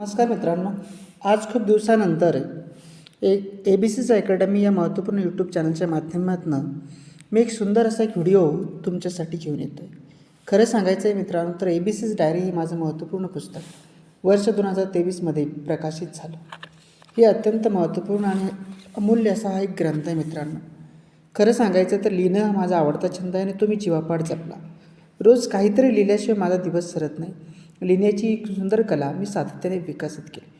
नमस्कार मित्रांनो आज खूप दिवसानंतर एक ए बी सीच अकॅडमी या महत्त्वपूर्ण यूट्यूब चॅनलच्या माध्यमातून मी एक सुंदर असा एक व्हिडिओ तुमच्यासाठी घेऊन येतो आहे खरं सांगायचं आहे मित्रांनो तर ए बी सीज डायरी हे माझं महत्त्वपूर्ण पुस्तक. वर्ष दोन हजार तेवीसमध्ये प्रकाशित झालं. हे अत्यंत महत्त्वपूर्ण आणि अमूल्य असा हा एक ग्रंथ आहे मित्रांनो. खरं सांगायचं तर लिहिणं हा माझा आवडता छंद आहे आणि तो मी जीवापाड जपला. रोज काहीतरी लिहिल्याशिवाय माझा दिवस सरत नाही. लिहिण्याची एक सुंदर कला मी सातत्याने विकसित केली.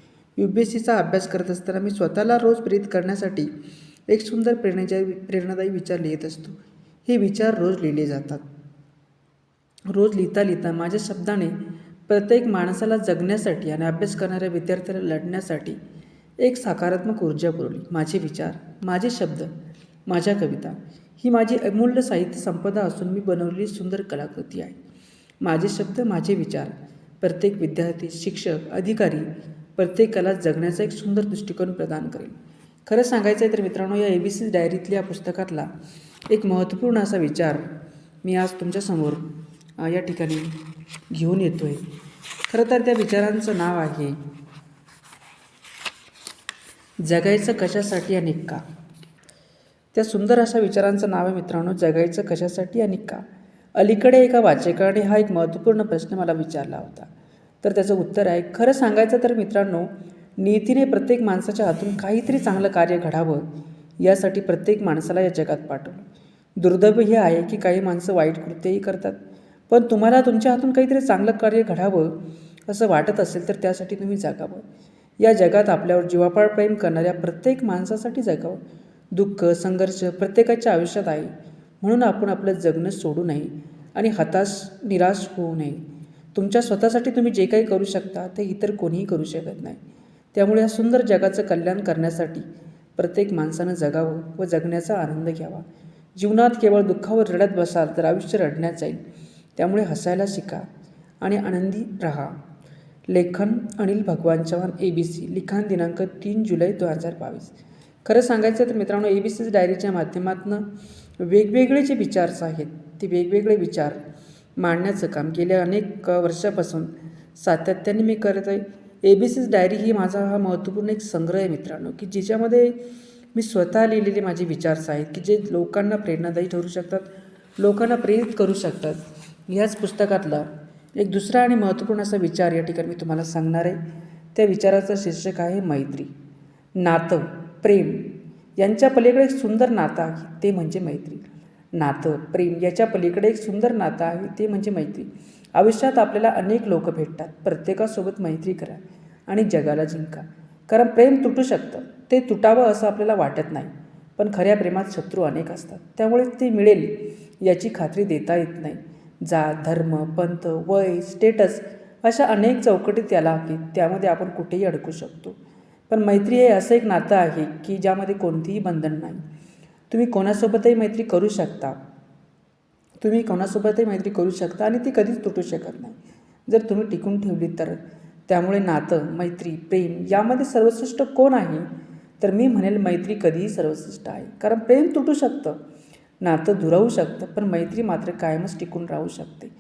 यू पी एस सीचा अभ्यास करत असताना मी स्वतःला रोज प्रेरित करण्यासाठी एक सुंदर प्रेरणेच्या प्रेरणादायी विचार लिहित असतो. हे विचार रोज लिहिले जातात. रोज लिहिता लिहिता माझ्या शब्दाने प्रत्येक माणसाला जगण्यासाठी आणि अभ्यास करणाऱ्या विद्यार्थ्याला लढण्यासाठी एक सकारात्मक ऊर्जा पुरवली. माझे विचार माझे शब्द माझ्या कविता ही माझी अमूल्य साहित्य संपदा असून मी बनवलेली सुंदर कलाकृती आहे. माझे शब्द माझे विचार प्रत्येक विद्यार्थी शिक्षक अधिकारी प्रत्येकाला जगण्याचा एक सुंदर दृष्टिकोन प्रदान करेल. खरं सांगायचं आहे तर मित्रांनो या ए बी सी डायरीतल्या पुस्तकातला एक महत्त्वपूर्ण असा विचार मी आज तुमच्यासमोर या ठिकाणी घेऊन येतो आहे खरं तर त्या विचारांचं नाव आहे जगायचं कशासाठी आणि का? त्या सुंदर अशा विचारांचं नाव आहे मित्रांनो जगायचं कशासाठी आणि का? अलीकडे एका वाचकाने हा एक महत्त्वपूर्ण प्रश्न मला विचारला होता. तर त्याचं उत्तर आहे खरं सांगायचं तर मित्रांनो नीतीने प्रत्येक माणसाच्या हातून काहीतरी चांगलं कार्य घडावं यासाठी प्रत्येक माणसाला या जगात पाठवलं दुर्दैव हे आहे की काही माणसं वाईट कृत्यही करतात पण तुम्हाला तुमच्या हातून काहीतरी चांगलं कार्य घडावं असं वाटत असेल तर त्यासाठी तुम्ही जगावं. या जगात आपल्यावर जीवापाड प्रेम करणाऱ्या प्रत्येक माणसासाठी जगावं. दुःख संघर्ष प्रत्येकाच्या आयुष्यात आहे. म्हणून आपण आपलं जगणं सोडू नये आणि हताश निराश होऊ नये. तुमच्या स्वतःसाठी तुम्ही जे काही करू शकता ते इतर कोणीही करू शकत नाही. त्यामुळे या सुंदर जगाचं कल्याण करण्यासाठी प्रत्येक माणसानं जगावं व जगण्याचा आनंद घ्यावा. जीवनात केवळ दुःखावर रडत बसाल तर आयुष्य रडण्यात जाईल. त्यामुळे हसायला शिका आणि आनंदी राहा. लेखन अनिल भगवान चव्हाण ए बी सी लिखाण दिनांक तीन जुलै दोन हजार बावीस. खरं सांगायचं तर मित्रांनो ए बी सी डायरीच्या माध्यमातून वेगवेगळे जे विचार्स आहेत ते वेगवेगळे विचार मांडण्याचं काम गेल्या अनेक वर्षापासून सातत्याने मी करत आहे. ए बी सीज डायरी ही माझा हा महत्त्वपूर्ण एक संग्रह आहे मित्रांनो की ज्याच्यामध्ये मी स्वतः लिहिलेले माझे विचार्स आहेत की जे लोकांना प्रेरणादायी ठरू शकतात लोकांना प्रेरित करू शकतात. ह्याच पुस्तकातला एक दुसरा आणि महत्त्वपूर्ण असा विचार या ठिकाणी मी तुम्हाला सांगणार आहे. त्या विचाराचं शीर्षक आहे मैत्री नातं प्रेम यांच्या पलीकडे एक सुंदर नातं आहे ते म्हणजे मैत्री. नातं प्रेम याच्या पलीकडे एक सुंदर नातं आहे ते म्हणजे मैत्री. आयुष्यात आपल्याला अनेक लोक भेटतात. प्रत्येकासोबत मैत्री करा आणि जगाला जिंका. कारण प्रेम तुटू शकतं. ते तुटावं असं आपल्याला वाटत नाही. पण खऱ्या प्रेमात शत्रू अनेक असतात. त्यामुळे ते मिळेल याची खात्री देता येत नाही. जात धर्म पंथ वय स्टेटस अशा अनेक चौकटी त्याला आहेत त्यामध्ये आपण कुठेही अडकू शकतो. पण मैत्री हे असं एक नातं आहे की ज्यामध्ये कोणतीही बंधन नाही. तुम्ही कोणासोबतही मैत्री करू शकता. तुम्ही कोणासोबतही मैत्री करू शकता आणि ती कधीच तुटू शकत नाही. जर तुम्ही टिकून ठेवली तर. त्यामुळे नातं मैत्री प्रेम यामध्ये सर्वश्रेष्ठ कोण आहे? तर मी म्हणेल मैत्री कधीही सर्वश्रेष्ठ आहे. कारण प्रेम तुटू शकतं. नातं दुरावू शकतं. पण मैत्री मात्र कायमच टिकून राहू शकते.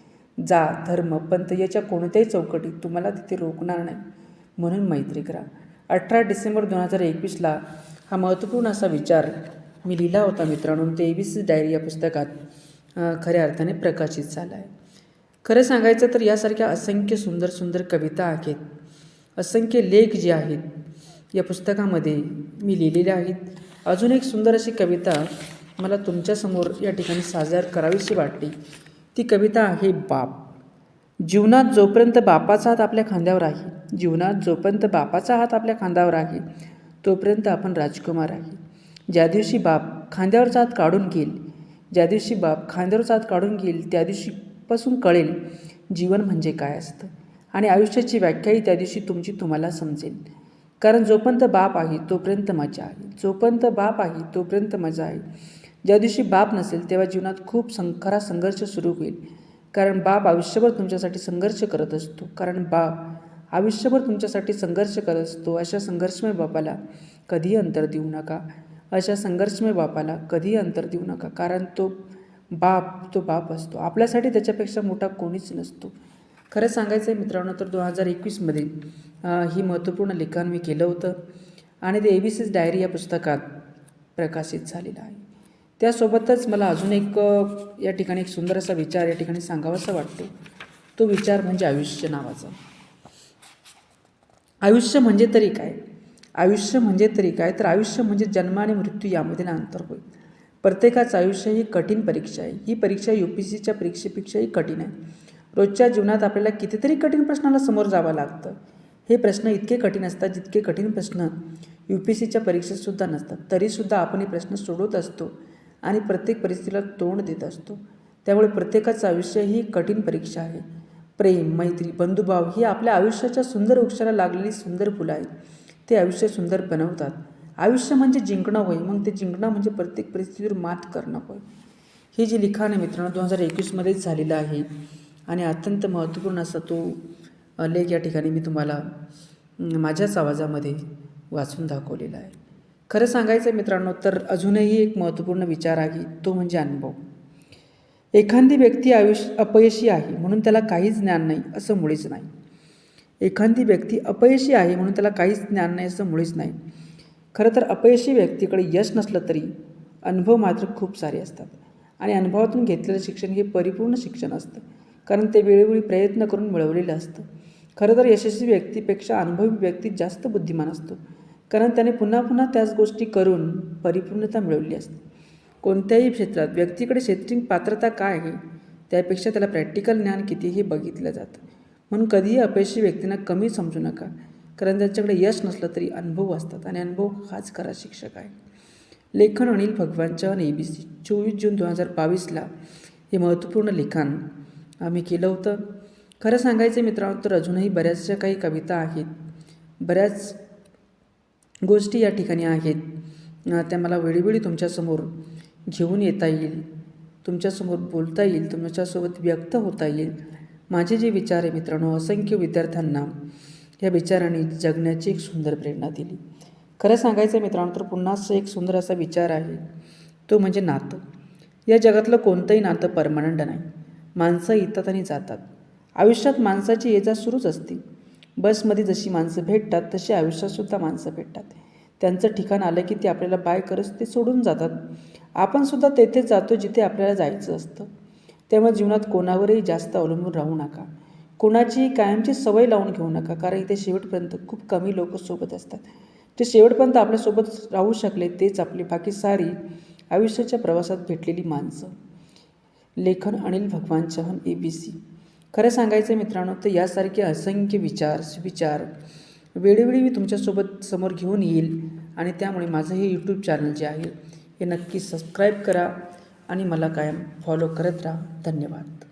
जात धर्म पंथ याच्या कोणत्याही चौकटीत तुम्हाला तिथे रोखणार नाही. म्हणून मैत्री करा. अठरा डिसेंबर दोन हजार एकवीसला हा महत्त्वपूर्ण असा विचार मी लिहिला होता मित्रांनो. तेवीस डायरी या पुस्तकात खऱ्या अर्थाने प्रकाशित झाला आहे खरं सांगायचं तर यासारख्या असंख्य सुंदर सुंदर कविता आहेत. असंख्य लेख जे आहेत या पुस्तकामध्ये मी लिहिलेले आहेत. अजून एक सुंदर अशी कविता मला तुमच्यासमोर या ठिकाणी साजर करावीशी वाटली. ती कविता आहे बाप. जीवनात जोपर्यंत बापाचा हात आपल्या खांद्यावर आहे जीवनात जोपर्यंत बापाचा हात आपल्या खांद्यावर आहे तोपर्यंत आपण राजकुमार आहे. ज्या दिवशी बाप खांद्यावरचा हात काढून घेईल ज्या दिवशी बाप खांद्यावरचा हात काढून घेईल त्या दिवशीपासून कळेल जीवन म्हणजे काय असतं. आणि आयुष्याची व्याख्याही त्या दिवशी तुमची तुम्हाला समजेल. कारण जोपर्यंत बाप आहे तोपर्यंत मजा आहे. जोपर्यंत बाप आहे तोपर्यंत मजा आहे. ज्या दिवशी बाप नसेल तेव्हा जीवनात खूप संखरा संघर्ष सुरू होईल. कारण बाप आयुष्यभर तुमच्यासाठी संघर्ष करत असतो. कारण बाप आयुष्यभर तुमच्यासाठी संघर्ष करत असतो अशा संघर्षमय बापाला कधीही अंतर देऊ नका. अशा संघर्षमय बापाला कधीही अंतर देऊ नका. कारण तो बाप तो बाप असतो. आपल्यासाठी त्याच्यापेक्षा मोठा कोणीच नसतो. खरं सांगायचं आहे मित्रांनो तर दोन हजार एकवीसमध्ये ही महत्त्वपूर्ण लिखाण मी केलं होतं आणि ते ए बी सीज डायरी या पुस्तकात प्रकाशित झालेलं आहे. त्यासोबतच मला अजून एक या ठिकाणी एक सुंदर असा विचार या ठिकाणी सांगावासा वाटतो. तो विचार म्हणजे आयुष्य नावाचा. आयुष्य म्हणजे तरी काय? आयुष्य म्हणजे तरी काय? तर आयुष्य म्हणजे जन्म आणि मृत्यू यामध्ये ना अंतर होय. प्रत्येकाचं आयुष्य ही कठीण परीक्षा आहे. ही परीक्षा यू पी सीच्या परीक्षेपेक्षाही कठीण आहे. रोजच्या जीवनात आपल्याला कितीतरी कठीण प्रश्नाला समोर जावं लागतं. हे प्रश्न इतके कठीण असतात जितके कठीण प्रश्न यू पी सीच्या परीक्षेतसुद्धा नसतात. तरीसुद्धा आपण हे प्रश्न सोडवत असतो आणि प्रत्येक परिस्थितीला तोंड देत असतो. त्यामुळे प्रत्येकाचं आयुष्य ही कठीण परीक्षा आहे. प्रेम मैत्री बंधुभाव ही आपल्या आयुष्याच्या सुंदर वृक्षाला लागलेली सुंदर फुलं आहेत. ते आयुष्य सुंदर बनवतात. आयुष्य म्हणजे जिंकणं होय मग ते जिंकणं म्हणजे प्रत्येक परिस्थितीवर मात करणं होय. हे जे लिखाण आहे मित्रांनो दोन हजार एकवीसमध्येच झालेलं आहे. आणि अत्यंत महत्त्वपूर्ण असा तो लेख या ठिकाणी मी तुम्हाला माझ्याच आवाजामध्ये वाचून दाखवलेला आहे. खरं सांगायचं आहे मित्रांनो तर अजूनही एक महत्त्वपूर्ण विचार आहे तो म्हणजे अनुभव. एखादी व्यक्ती आयुष्य अपयशी आहे म्हणून त्याला काहीच ज्ञान नाही असं मुळीच नाही. एखादी व्यक्ती अपयशी आहे म्हणून त्याला काहीच ज्ञान नाही असं मुळीच नाही. खरं तर अपयशी व्यक्तीकडे यश नसलं तरी अनुभव मात्र खूप सारे असतात. आणि अनुभवातून घेतलेलं शिक्षण हे परिपूर्ण शिक्षण असतं. कारण ते वेळोवेळी प्रयत्न करून मिळवलेलं असतं. खरं तर यशस्वी व्यक्तीपेक्षा अनुभवी व्यक्ती जास्त बुद्धिमान असतो. कारण त्याने पुन्हा पुन्हा त्याच गोष्टी करून परिपूर्णता मिळवली असते. कोणत्याही क्षेत्रात व्यक्तीकडे शैक्षणिक पात्रता काय आहे त्यापेक्षा त्याला प्रॅक्टिकल ज्ञान कितीही बघितलं जातं. म्हणून कधीही अपयशी व्यक्तींना कमी समजू नका कारण त्यांच्याकडे यश नसलं तरी अनुभव असतात आणि अनुभव हाच खरा शिक्षक आहे. लेखन अनिल भगवान ए बी सी चोवीस जून दोन हजार बावीसला हे महत्त्वपूर्ण लिखाण आम्ही केलं होतं. खरं सांगायचं मित्रांनो तर अजूनही बऱ्याचशा काही कविता आहेत. बऱ्याच गोष्टी या ठिकाणी आहेत. त्या मला वेळोवेळी तुमच्यासमोर घेऊन येता येईल. तुमच्यासमोर बोलता येईल तुमच्यासोबत व्यक्त होता येईल. माझे जे विचार आहे मित्रांनो असंख्य विद्यार्थ्यांना या विचाराने जगण्याची एक सुंदर प्रेरणा दिली. खरं सांगायचं मित्रांनो तर पुन्हा असं एक सुंदर असा विचार आहे. तो म्हणजे नातं. या जगातलं कोणतंही नातं परमनंट नाही. माणसं येतात आणि जातात. आयुष्यात माणसाची ये जा सुरूच असते. बसमध्ये जशी माणसं भेटतात तशी आयुष्यातसुद्धा माणसं भेटतात. त्यांचं ठिकाण आलं की ते आपल्याला बाय करत ते सोडून जातात. आपणसुद्धा तेथेच जातो जिथे आपल्याला जायचं असतं. त्यामुळे जीवनात कोणावरही जास्त अवलंबून राहू नका. कोणाची कायमची सवय लावून घेऊ नका कारण इथे शेवटपर्यंत खूप कमी लोक सोबत असतात. जे शेवटपर्यंत आपल्यासोबत राहू शकले तेच आपली बाकी सारी आयुष्याच्या प्रवासात भेटलेली माणसं. लेखन अनिल भगवान चहन ए बी सी खरं सांगायचं मित्रांनो तर यासारखे असंख्य विचार विचार वेळोवेळी मी तुमच्यासोबत समोर घेऊन येईल आणि त्यामुळे माझं हे यूट्यूब चॅनल जे आहे हे नक्की सबस्क्राईब करा आणि मला कायम फॉलो करत राहा. धन्यवाद.